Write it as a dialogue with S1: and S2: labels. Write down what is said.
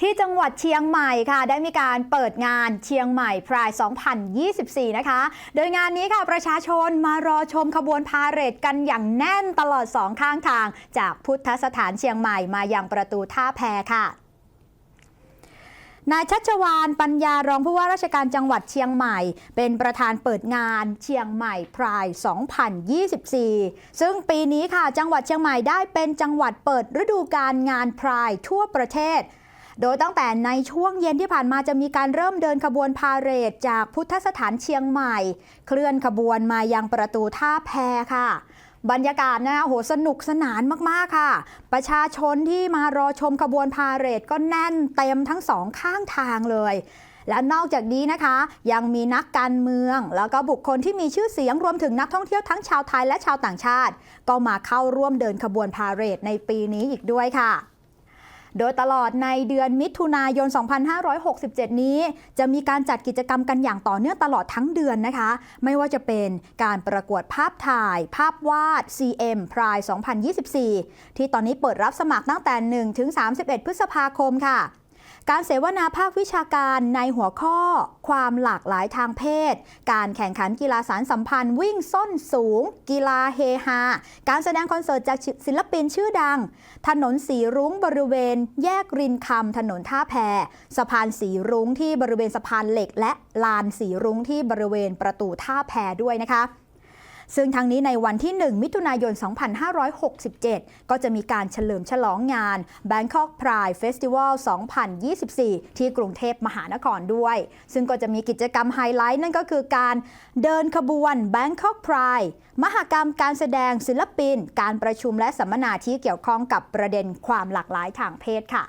S1: ที่จังหวัดเชียงใหม่ค่ะ ได้มีการเปิดงานเชียงใหม่พราย 2024 นะคะ โดยงานนี้ค่ะประชาชนมารอชมขบวนพาเหรดกันอย่างแน่นตลอดสองข้างทาง จากพุทธสถานเชียงใหม่มายังประตูท่าแพค่ะนายชัชวานปัญญารองผู้ว่าราชการจังหวัดเชียงใหม่ เป็นประธานเปิดงานเชียงใหม่พราย 2024 ซึ่งปีนี้ค่ะจังหวัดเชียงใหม่ได้เป็นจังหวัดเปิดฤดูการงานพรายทั่วประเทศ โดยตั้งแต่ในช่วงเย็นที่ผ่านมาจะมีการเริ่มเดินขบวนพาเหรดจากพุทธสถานเชียงใหม่ เคลื่อนขบวนมายังประตูท่าแพค่ะ บรรยากาศนะโหสนุกสนานมาก ๆ ค่ะ ประชาชนที่มารอชมขบวนพาเหรดก็แน่นเต็มทั้งสองข้างทางเลยและนอกจากนี้นะคะ ยังมีนักการเมือง แล้วก็บุคคลที่มีชื่อเสียงรวมถึงนักท่องเที่ยวทั้งชาวไทยและชาวต่างชาติ ก็มาเข้าร่วมเดินขบวนพาเหรดในปีนี้อีกด้วยค่ะ โดยตลอดในเดือนมิถุนายน 2567 นี้ จะมีการจัดกิจกรรมกันอย่างต่อเนื่องตลอดทั้งเดือนนะคะ ไม่ว่าจะเป็นการประกวดภาพถ่าย ภาพวาด CM Pride 2024 ที่ตอนนี้เปิดรับสมัครตั้งแต่1ถึง31 พฤษภาคมค่ะ การเสวนาภาควิชาการในหัวข้อ ความหลากหลายทางเพศ การแข่งขันกีฬาสารสัมพันธ์ วิ่งส้นสูง กีฬาเฮฮา การแสดงคอนเสิร์ตจากศิลปินชื่อดัง ถนนสีรุ้งบริเวณ แยกรินคำถนนท่าแพสะพานสีรุ้งที่บริเวณสะพานเหล็ก และลานสีรุ้งที่บริเวณประตูท่าแพด้วยนะคะ ซึ่งทั้งนี้ในวันที่ 1 มิถุนายน 2567 ก็จะมีการเฉลิมฉลองงาน Bangkok Pride Festival 2024 ที่กรุงเทพมหานครด้วย ซึ่งก็จะมีกิจกรรมไฮไลท์นั่นก็คือการเดินขบวน Bangkok Pride มหกรรมการแสดงศิลปิน การประชุมและสัมมนาที่เกี่ยวข้องกับประเด็นความหลากหลายทางเพศค่ะ